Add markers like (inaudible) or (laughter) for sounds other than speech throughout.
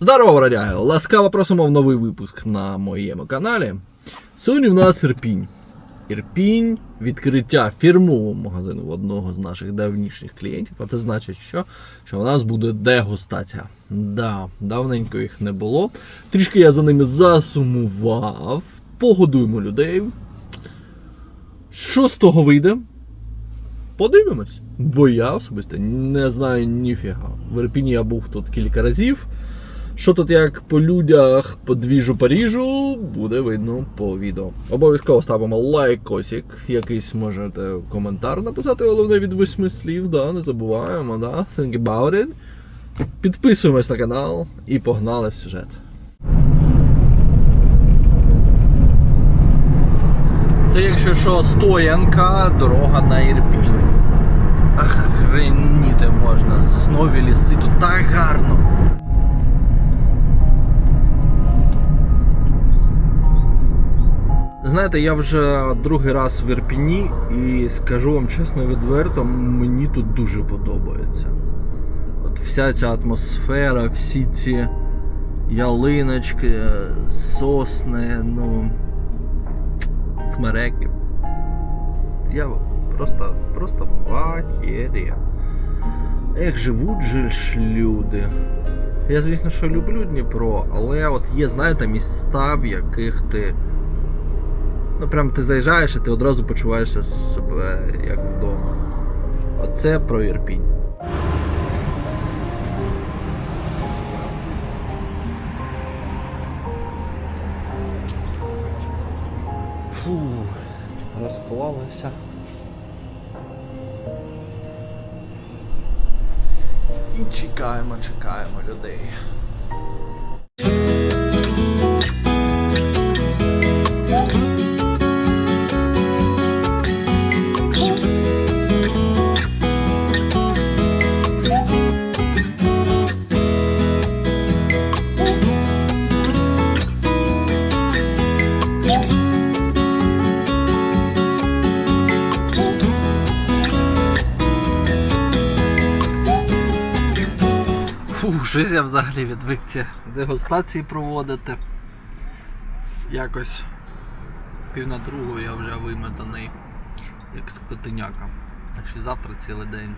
Здорово, бродяги! Ласкаво просимо в новий випуск на моєму каналі. Сьогодні в нас Ірпінь. Ірпінь, відкриття фірмового магазину в одного з наших давнішніх клієнтів. А це значить, що, що у нас буде дегустація. Да, давненько їх не було. Трішки я за ними засумував. Погодуємо людей. Що з того вийде? Подивимось. Бо я особисто не знаю ніфіга. В Ірпіні я був тут кілька разів. Що тут як по людях, по двіжу Паріжу, буде видно по відео. Обов'язково ставимо лайкосик, якийсь можете коментар написати, головне від восьми слів, да, не забуваємо, да, think about it. Підписуємось на канал і погнали в сюжет. Це якщо що, стоянка, дорога на Ірпінь. Охреніти можна, соснові ліси, тут так гарно. Знаєте, я вже другий раз в Ірпіні і скажу вам чесно відверто, мені тут дуже подобається. От вся ця атмосфера, всі ці ялиночки, сосни, ну. Смереки. Я просто, просто в ахері. Ех, живуть же ж люди. Я, звісно, що люблю Дніпро, але от є, знаєте, міста, в яких ти. Ну, прям ти заїжджаєш і ти одразу почуваєшся себе як вдома. Оце про Ірпінь. Фу, розклалося. І чекаємо, чекаємо людей. Щось я взагалі відвик ці дегустації проводити. Якось пів на другу я вже вимотаний, як скотиняка. Так що завтра цілий день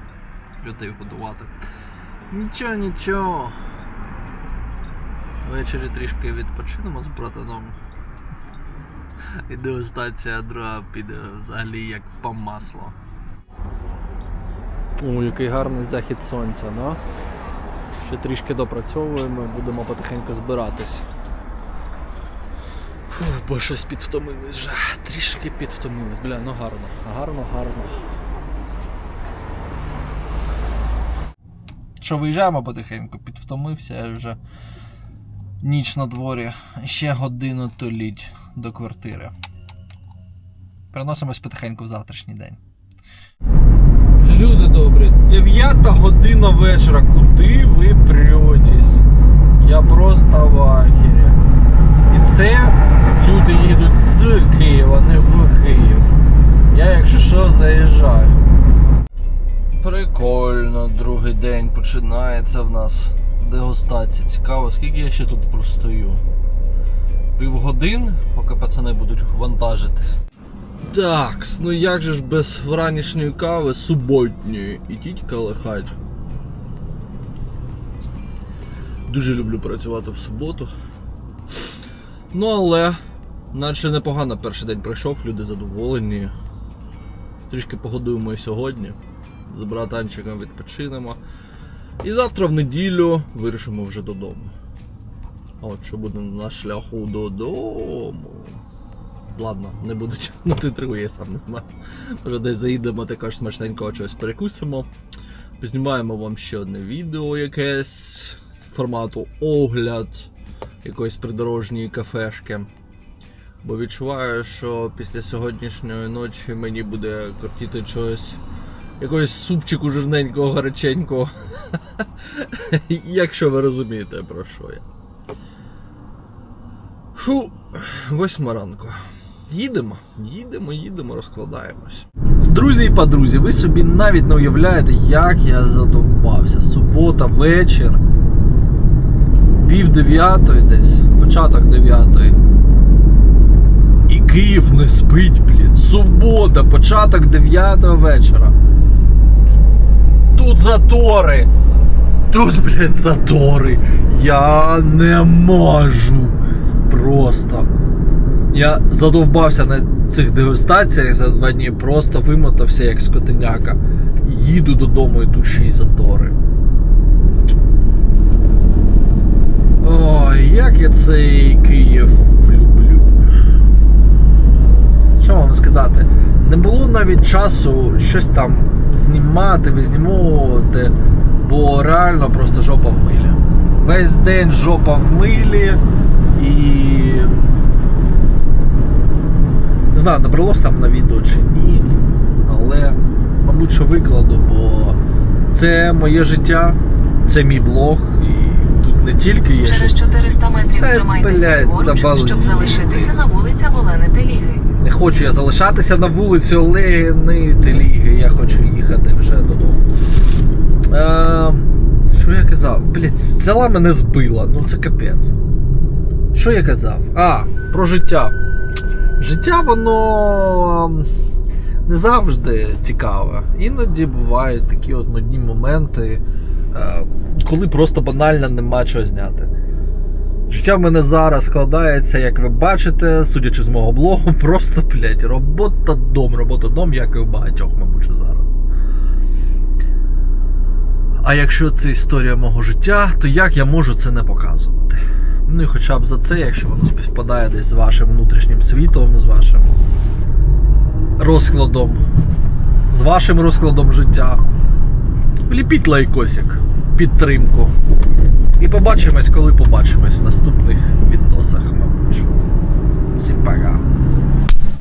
людей годувати. Нічого, нічого. Ввечері трішки відпочинемо з братаном. І дегустація друга піде взагалі як по маслу. О, який гарний захід сонця, ну? Ще трішки допрацьовуємо, будемо потихеньку збиратись. Фух, бо щось підвтомились вже. Трішки підвтомились. Бля, ну гарно. Гарно, гарно. Що виїжджаємо потихеньку, підвтомився я вже ніч на дворі. Ще годину толіть до квартири. Переносимось потихеньку в завтрашній день. Люди добрі, 9 година вечора. Куди ви претесь? Я просто в ахері. І це люди їдуть з Києва, не в Київ. Я, якщо що, заїжджаю. Прикольно, другий день починається в нас дегустація. Цікаво, скільки я ще тут простою. Півгодин, поки пацани будуть вантажити. Так, ну як же ж без вранішньої кави суботньої. Ідіть калихать. Дуже люблю працювати в суботу. Ну але, наче непогано перший день пройшов, люди задоволені. Трішки погодуємо і сьогодні. З братанчиком відпочинемо. І завтра в неділю вирішимо вже додому. А от що буде на шляху додому. Ладно, не буду тягнути тригу, я сам не знаю. Може десь заїдемо також смачненького чогось перекусимо. Познімаємо вам ще одне відео якесь формату огляд якоїсь придорожньої кафешки. Бо відчуваю, що після сьогоднішньої ночі мені буде кортіти чогось. Якогось супчику жирненького, гаряченького. (laughs) Якщо ви розумієте, про що я. Фу, восьма ранку. Їдемо, їдемо, їдемо, розкладаємось. Друзі і подрузі, ви собі навіть не уявляєте, як я задовбався. Субота, вечір, пів дев'ятої десь, початок дев'ятої. І Київ не спить, блін. Субота, початок дев'ятого вечора. Тут затори. Тут, блін, затори. Я не можу. Просто. Я задовбався на цих дегустаціях за два дні, просто вимотався як скотиняка. Їду додому і тут затори. Ой, як я цей Київ люблю. Що вам сказати? Не було навіть часу щось там знімати, визнімовувати, бо реально просто жопа в милі. Весь день жопа в милі і. Знаю, набралось там на відео чи ні, але, мабуть, що викладу, бо це моє життя, це мій блог, і тут не тільки є Через 400 метрів Та, тримайтеся ліворуч, щоб залишитися на вулиця Олени Теліги. Не хочу я залишатися на вулиці Олени Теліги, я хочу їхати вже додому. Е, що я казав? Блять, взяла мене збила, ну це капець. Що я казав? А, про життя. Життя, воно ем, не завжди цікаве. Іноді бувають такі от нудні моменти, е, коли просто банально нема чого зняти. Життя в мене зараз складається, як ви бачите, судячи з мого блогу, (laughs) просто, блядь, робота дом, робота дом, як і у багатьох, мабуть, зараз. А якщо це історія мого життя, то як я можу це не показувати? Ну і хоча б за це, якщо воно співпадає десь з вашим внутрішнім світом, з вашим розкладом, з вашим розкладом життя, ліпіть лайкосик в підтримку. І побачимось, коли побачимось в наступних відносах, мабуть. Всім пока.